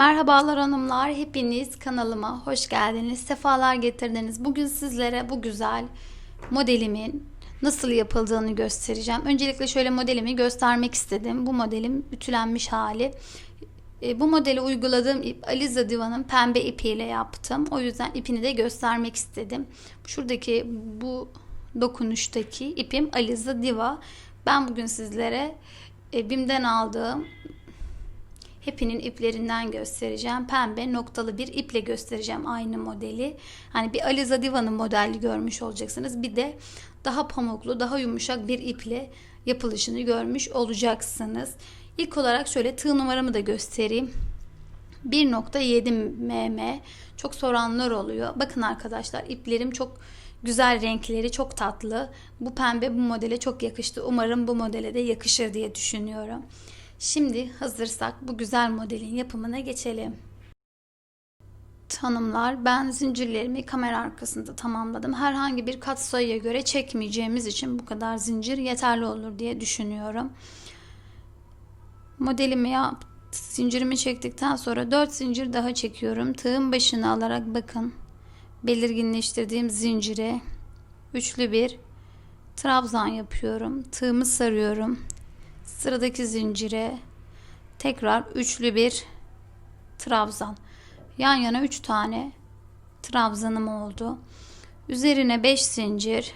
Merhabalar hanımlar, hepiniz kanalıma hoş geldiniz, sefalar getirdiniz. Bugün sizlere bu güzel modelimin nasıl yapıldığını göstereceğim. Öncelikle şöyle modelimi göstermek istedim. Bu modelim ütülenmiş hali. E, Bu modeli uyguladığım ip Aliza Diva'nın pembe ipiyle yaptım. O yüzden ipini de göstermek istedim. Şuradaki bu dokunuştaki ipim Aliza Diva. Ben bugün sizlere e, BİM'den aldığım Hepinin iplerinden göstereceğim. Pembe noktalı bir iple göstereceğim aynı modeli. Hani bir Aliza Diva'nın modelli görmüş olacaksınız. Bir de daha pamuklu, daha yumuşak bir iple yapılışını görmüş olacaksınız. İlk olarak şöyle tığ numaramı da göstereyim. 1.7 mm. Çok soranlar oluyor. Bakın arkadaşlar iplerim çok güzel renkleri çok tatlı. Bu pembe bu modele çok yakıştı. Umarım bu modele de yakışır diye düşünüyorum. Şimdi hazırsak bu güzel modelin yapımına geçelim. Hanımlar ben zincirlerimi kamera arkasında tamamladım. Herhangi bir kat sayıya göre çekmeyeceğimiz için bu kadar zincir yeterli olur diye düşünüyorum. Modelimi yap, zincirimi çektikten sonra 4 zincir daha çekiyorum. Tığın başını alarak bakın belirginleştirdiğim zincire üçlü bir trabzan yapıyorum. Tığımı sarıyorum sıradaki zincire tekrar üçlü bir trabzan. Yan yana 3 tane trabzanım oldu. Üzerine 5 zincir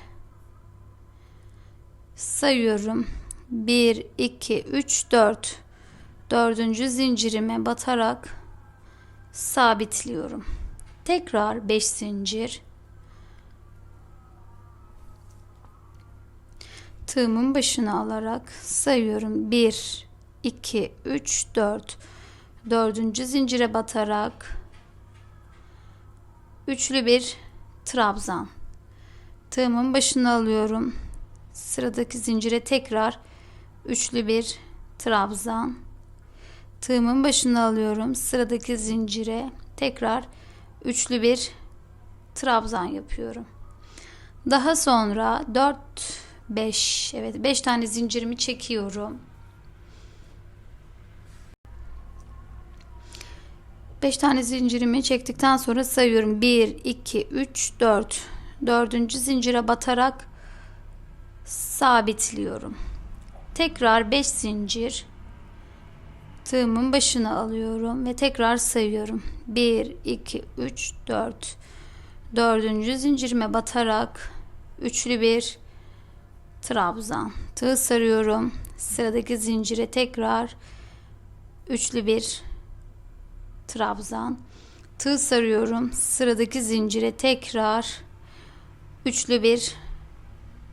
sayıyorum. 1 2 3 4 dördüncü zincirime batarak sabitliyorum. Tekrar 5 zincir tığımın başına alarak sayıyorum. 1 2 3 4 dördüncü zincire batarak üçlü bir trabzan. Tığımın başına alıyorum. Sıradaki zincire tekrar üçlü bir trabzan. Tığımın başına alıyorum. Sıradaki zincire tekrar üçlü bir trabzan yapıyorum. Daha sonra 4 5 evet 5 tane zincirimi çekiyorum. 5 tane zincirimi çektikten sonra sayıyorum. 1 2 3 4 dördüncü zincire batarak sabitliyorum. Tekrar 5 zincir tığımın başına alıyorum ve tekrar sayıyorum. 1 2 3 4 dördüncü zincirime batarak üçlü bir trabzan tığ sarıyorum. Sıradaki zincire tekrar üçlü bir trabzan tığ sarıyorum. Sıradaki zincire tekrar üçlü bir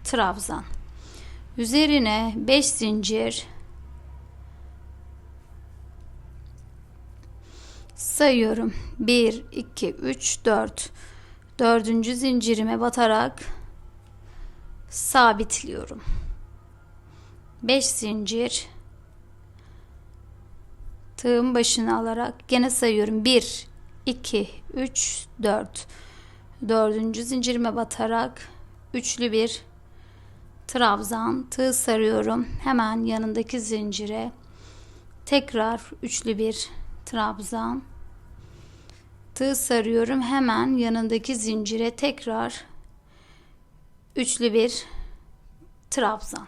trabzan üzerine 5 zincir sayıyorum. 1 2 3 4 dördüncü zincirime batarak sabitliyorum. 5 zincir tığın başına alarak gene sayıyorum. 1 2 3 4 dördüncü zincirime batarak üçlü bir trabzan tığ sarıyorum. Hemen yanındaki zincire tekrar üçlü bir trabzan tığ sarıyorum. Hemen yanındaki zincire tekrar üçlü bir trabzan.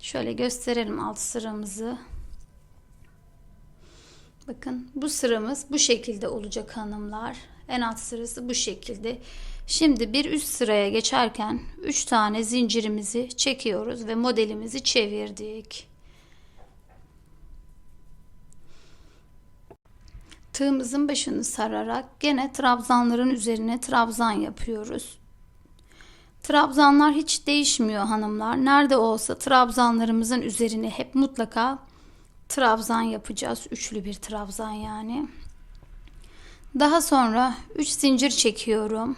Şöyle gösterelim alt sıramızı. Bakın bu sıramız bu şekilde olacak hanımlar. En alt sırası bu şekilde. Şimdi bir üst sıraya geçerken 3 tane zincirimizi çekiyoruz ve modelimizi çevirdik. Tığımızın başını sararak gene trabzanların üzerine trabzan yapıyoruz. Trabzanlar hiç değişmiyor hanımlar. Nerede olsa trabzanlarımızın üzerine hep mutlaka trabzan yapacağız. Üçlü bir trabzan yani. Daha sonra 3 zincir çekiyorum.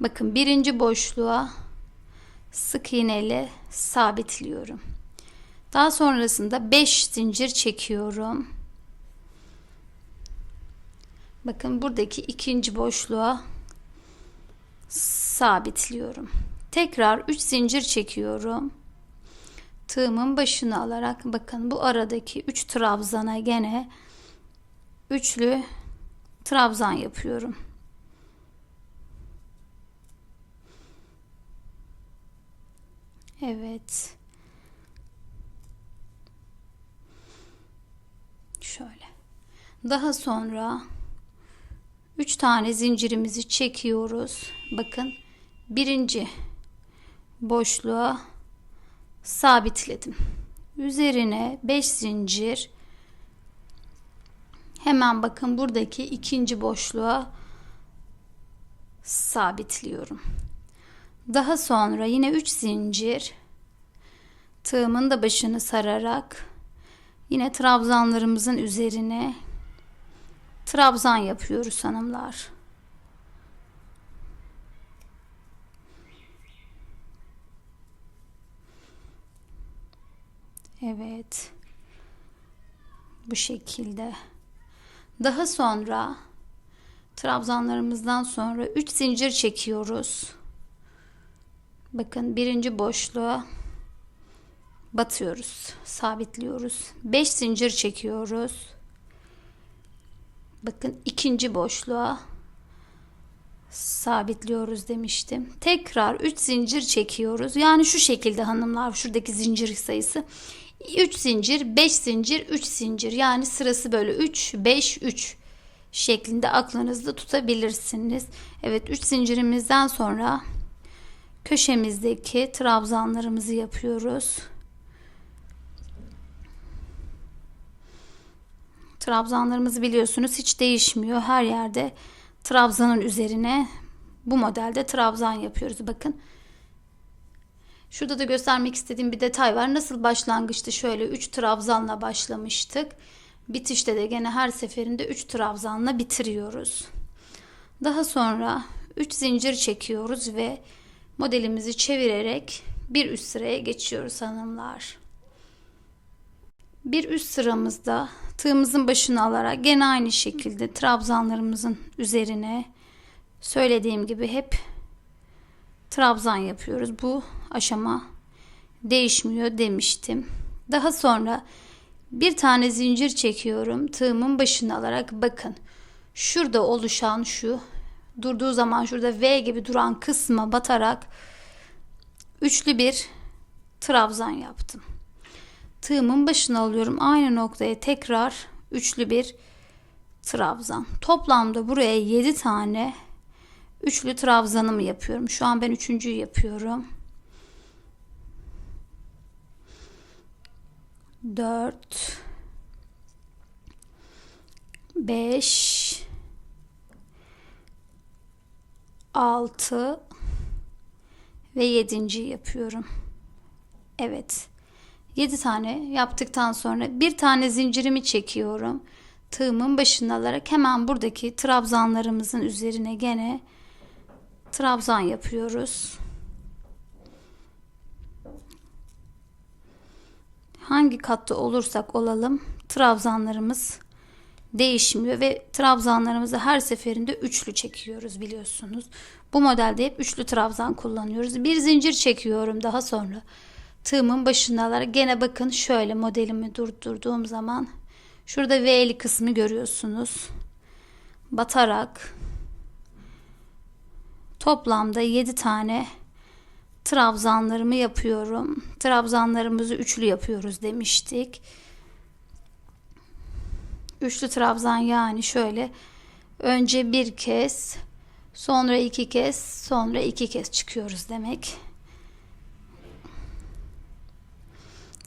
Bakın birinci boşluğa sık iğneyle sabitliyorum. Daha sonrasında 5 zincir çekiyorum. Bakın buradaki ikinci boşluğa sabitliyorum. Tekrar 3 zincir çekiyorum. Tığımın başını alarak bakın bu aradaki 3 trabzana gene üçlü trabzan yapıyorum. Evet. Şöyle. Daha sonra 3 tane zincirimizi çekiyoruz. Bakın birinci boşluğa sabitledim. Üzerine 5 zincir hemen bakın buradaki ikinci boşluğa sabitliyorum. Daha sonra yine 3 zincir tığımın da başını sararak yine trabzanlarımızın üzerine trabzan yapıyoruz hanımlar. Evet. Bu şekilde. Daha sonra trabzanlarımızdan sonra 3 zincir çekiyoruz. Bakın birinci boşluğa batıyoruz. Sabitliyoruz. 5 zincir çekiyoruz. Bakın ikinci boşluğa sabitliyoruz demiştim. Tekrar 3 zincir çekiyoruz. Yani şu şekilde hanımlar şuradaki zincir sayısı 3 zincir, 5 zincir, 3 zincir. Yani sırası böyle 3 5 3 şeklinde aklınızda tutabilirsiniz. Evet 3 zincirimizden sonra köşemizdeki trabzanlarımızı yapıyoruz. Trabzanlarımızı biliyorsunuz hiç değişmiyor. Her yerde trabzanın üzerine bu modelde trabzan yapıyoruz. Bakın. Şurada da göstermek istediğim bir detay var. Nasıl başlangıçta şöyle 3 trabzanla başlamıştık. Bitişte de gene her seferinde 3 trabzanla bitiriyoruz. Daha sonra 3 zincir çekiyoruz ve modelimizi çevirerek bir üst sıraya geçiyoruz hanımlar. Bir üst sıramızda tığımızın başını alarak gene aynı şekilde trabzanlarımızın üzerine söylediğim gibi hep trabzan yapıyoruz. Bu aşama değişmiyor demiştim. Daha sonra bir tane zincir çekiyorum. Tığımın başını alarak bakın. Şurada oluşan şu durduğu zaman şurada V gibi duran kısma batarak üçlü bir trabzan yaptım. Tığımın başına alıyorum. Aynı noktaya tekrar üçlü bir trabzan. Toplamda buraya 7 tane üçlü trabzanımı yapıyorum. Şu an ben üçüncüyü yapıyorum. 4 5 6 ve 7. yapıyorum. Evet. 7 tane yaptıktan sonra bir tane zincirimi çekiyorum. Tığımın başını alarak hemen buradaki trabzanlarımızın üzerine gene trabzan yapıyoruz. Hangi katta olursak olalım trabzanlarımız değişmiyor ve trabzanlarımızı her seferinde üçlü çekiyoruz biliyorsunuz. Bu modelde hep üçlü trabzan kullanıyoruz. Bir zincir çekiyorum daha sonra. Tığımın başına alarak gene bakın şöyle modelimi durdurduğum zaman şurada V'li kısmı görüyorsunuz. Batarak toplamda 7 tane trabzanlarımı yapıyorum. Trabzanlarımızı üçlü yapıyoruz demiştik. Üçlü trabzan yani şöyle önce bir kez sonra iki kez sonra iki kez çıkıyoruz demek.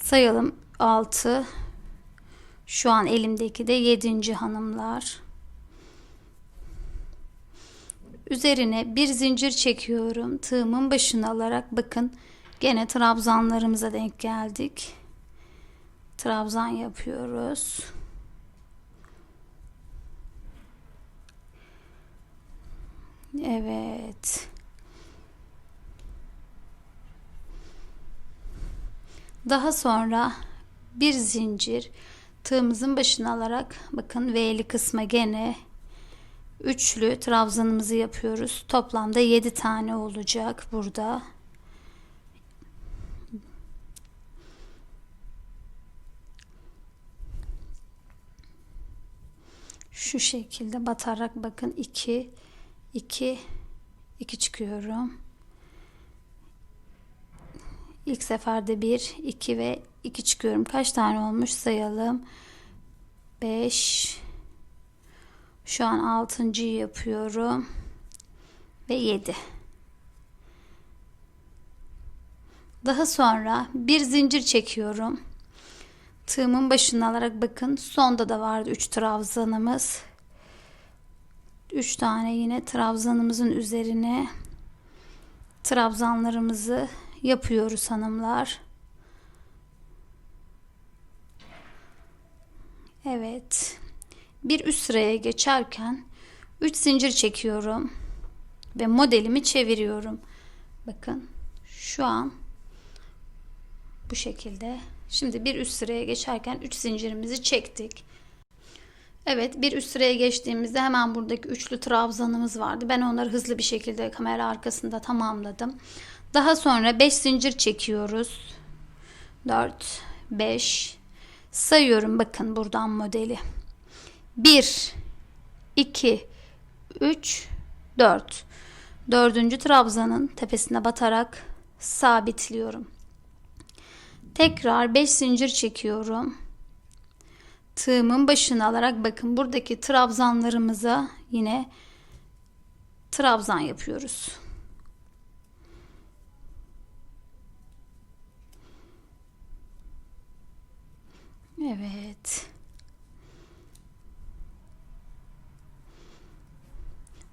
Sayalım 6 şu an elimdeki de 7. hanımlar. Üzerine bir zincir çekiyorum. Tığımın başını alarak bakın gene trabzanlarımıza denk geldik. Trabzan yapıyoruz. Evet. Daha sonra bir zincir tığımızın başına alarak bakın V'li kısma gene üçlü trabzanımızı yapıyoruz. Toplamda 7 tane olacak burada. Şu şekilde batarak bakın 2 2 2 çıkıyorum. İlk seferde 1 2 ve 2 çıkıyorum. Kaç tane olmuş sayalım. 5 Şu an 6.'yı yapıyorum. Ve 7. Daha sonra bir zincir çekiyorum. Tığımın başını alarak bakın sonda da vardı 3 trabzanımız. 3 tane yine trabzanımızın üzerine trabzanlarımızı yapıyoruz hanımlar. Evet. Bir üst sıraya geçerken 3 zincir çekiyorum ve modelimi çeviriyorum. Bakın şu an bu şekilde. Şimdi bir üst sıraya geçerken 3 zincirimizi çektik. Evet bir üst sıraya geçtiğimizde hemen buradaki üçlü trabzanımız vardı. Ben onları hızlı bir şekilde kamera arkasında tamamladım. Daha sonra 5 zincir çekiyoruz. 4, 5 sayıyorum bakın buradan modeli. 1, 2, 3, 4. Dördüncü trabzanın tepesine batarak sabitliyorum. Tekrar 5 zincir çekiyorum. Tığımın başını alarak bakın buradaki trabzanlarımıza yine trabzan yapıyoruz. Evet.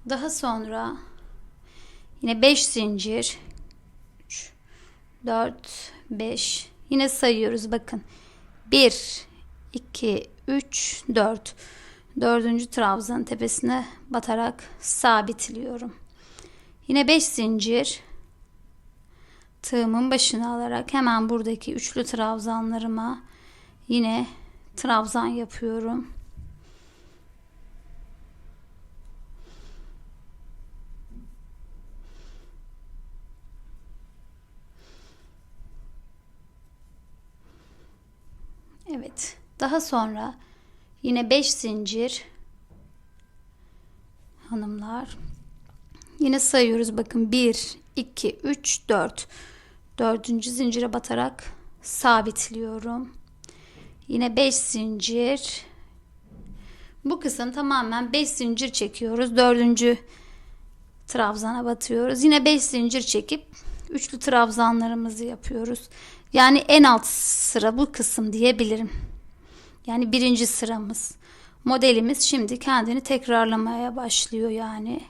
Daha sonra yine 5 zincir. 3 4 5 yine sayıyoruz bakın. 1 2 3 4 dördüncü trabzanın tepesine batarak sabitliyorum. Yine 5 zincir. Tığımın başına alarak hemen buradaki üçlü trabzanlarıma yine trabzan yapıyorum Evet. Daha sonra yine 5 zincir hanımlar. Yine sayıyoruz bakın 1 2 3 4. Dördüncü zincire batarak sabitliyorum. Yine 5 zincir. Bu kısım tamamen 5 zincir çekiyoruz. Dördüncü trabzana batıyoruz. Yine 5 zincir çekip üçlü trabzanlarımızı yapıyoruz. Yani en alt sıra bu kısım diyebilirim. Yani birinci sıramız. Modelimiz şimdi kendini tekrarlamaya başlıyor yani.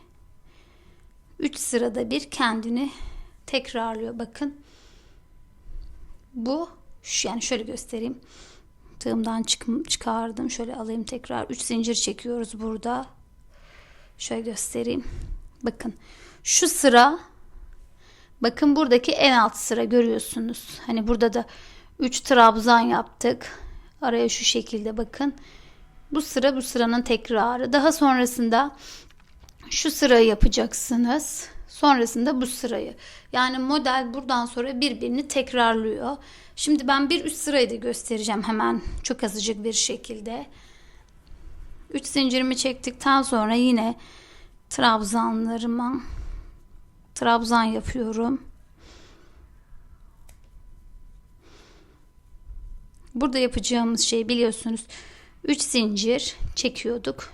3 sırada bir kendini tekrarlıyor. Bakın. Bu yani şöyle göstereyim. Tığımdan çık çıkardım. Şöyle alayım tekrar. 3 zincir çekiyoruz burada. Şöyle göstereyim. Bakın. Şu sıra Bakın buradaki en alt sıra görüyorsunuz. Hani burada da 3 trabzan yaptık. Araya şu şekilde bakın. Bu sıra bu sıranın tekrarı. Daha sonrasında şu sırayı yapacaksınız. Sonrasında bu sırayı. Yani model buradan sonra birbirini tekrarlıyor. Şimdi ben bir üst sırayı da göstereceğim hemen çok azıcık bir şekilde. 3 zincirimi çektikten sonra yine trabzanlarıma trabzan yapıyorum. Burada yapacağımız şey biliyorsunuz 3 zincir çekiyorduk.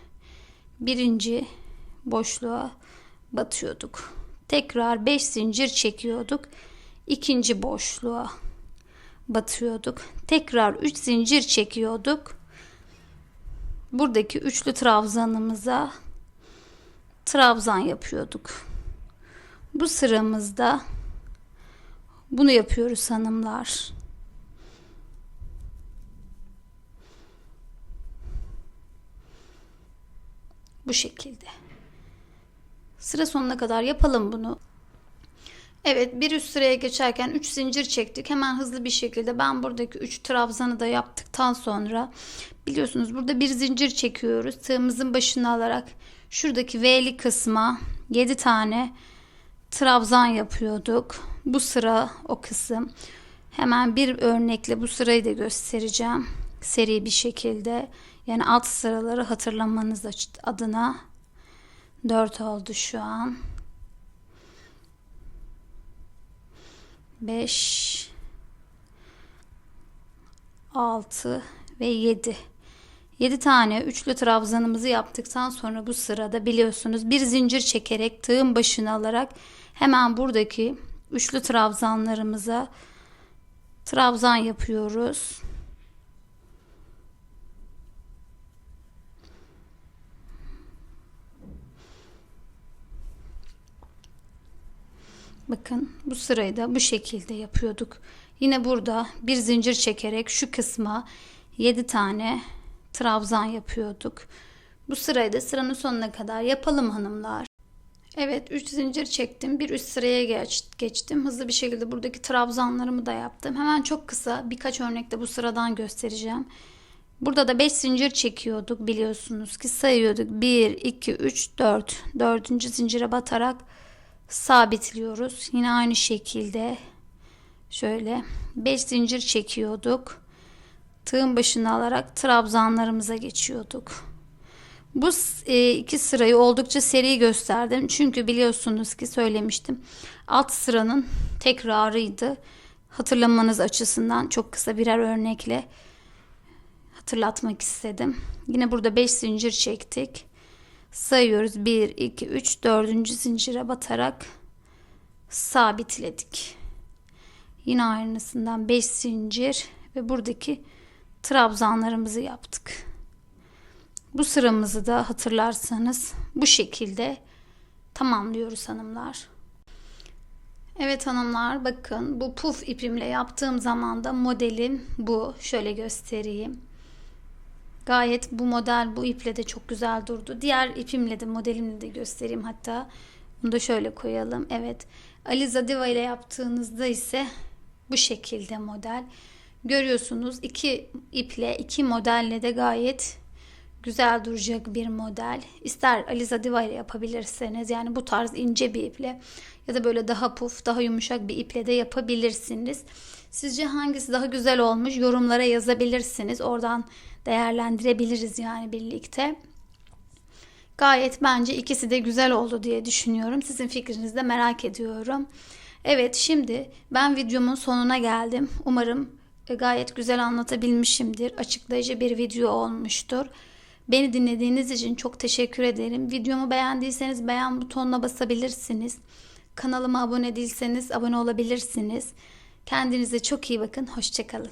Birinci boşluğa batıyorduk. Tekrar 5 zincir çekiyorduk. İkinci boşluğa batıyorduk. Tekrar 3 zincir çekiyorduk. Buradaki üçlü trabzanımıza trabzan yapıyorduk. Bu sıramızda bunu yapıyoruz hanımlar. Bu şekilde. Sıra sonuna kadar yapalım bunu. Evet bir üst sıraya geçerken 3 zincir çektik. Hemen hızlı bir şekilde ben buradaki 3 trabzanı da yaptıktan sonra biliyorsunuz burada bir zincir çekiyoruz. Tığımızın başını alarak şuradaki V'li kısma 7 tane trabzan yapıyorduk. Bu sıra o kısım. Hemen bir örnekle bu sırayı da göstereceğim. Seri bir şekilde Yani alt sıraları hatırlamanız adına 4 oldu şu an. 5 6 ve 7. 7 tane üçlü trabzanımızı yaptıktan sonra bu sırada biliyorsunuz bir zincir çekerek tığın başını alarak hemen buradaki üçlü trabzanlarımıza trabzan yapıyoruz. Bakın bu sırayı da bu şekilde yapıyorduk. Yine burada bir zincir çekerek şu kısma 7 tane trabzan yapıyorduk. Bu sırayı da sıranın sonuna kadar yapalım hanımlar. Evet 3 zincir çektim. Bir üst sıraya geç, geçtim. Hızlı bir şekilde buradaki trabzanlarımı da yaptım. Hemen çok kısa birkaç örnekte bu sıradan göstereceğim. Burada da 5 zincir çekiyorduk biliyorsunuz ki sayıyorduk. 1, 2, 3, 4. Dördüncü zincire batarak sabitliyoruz. Yine aynı şekilde şöyle 5 zincir çekiyorduk. Tığın başını alarak trabzanlarımıza geçiyorduk. Bu e, iki sırayı oldukça seri gösterdim. Çünkü biliyorsunuz ki söylemiştim. Alt sıranın tekrarıydı. Hatırlamanız açısından çok kısa birer örnekle hatırlatmak istedim. Yine burada 5 zincir çektik. Sayıyoruz. 1, 2, 3, 4. zincire batarak sabitledik. Yine aynısından 5 zincir ve buradaki trabzanlarımızı yaptık. Bu sıramızı da hatırlarsanız bu şekilde tamamlıyoruz hanımlar. Evet hanımlar bakın bu puf ipimle yaptığım zaman da modelim bu. Şöyle göstereyim. Gayet bu model bu iple de çok güzel durdu. Diğer ipimle de modelimle de göstereyim hatta. Bunu da şöyle koyalım. Evet. Aliza Diva ile yaptığınızda ise bu şekilde model. Görüyorsunuz iki iple iki modelle de gayet güzel duracak bir model. İster Aliza Diva ile yapabilirseniz yani bu tarz ince bir iple ya da böyle daha puf, daha yumuşak bir iple de yapabilirsiniz. Sizce hangisi daha güzel olmuş? Yorumlara yazabilirsiniz. Oradan değerlendirebiliriz yani birlikte. Gayet bence ikisi de güzel oldu diye düşünüyorum. Sizin fikrinizi de merak ediyorum. Evet şimdi ben videomun sonuna geldim. Umarım e, gayet güzel anlatabilmişimdir. Açıklayıcı bir video olmuştur. Beni dinlediğiniz için çok teşekkür ederim. Videomu beğendiyseniz beğen butonuna basabilirsiniz. Kanalıma abone değilseniz abone olabilirsiniz. Kendinize çok iyi bakın. Hoşçakalın.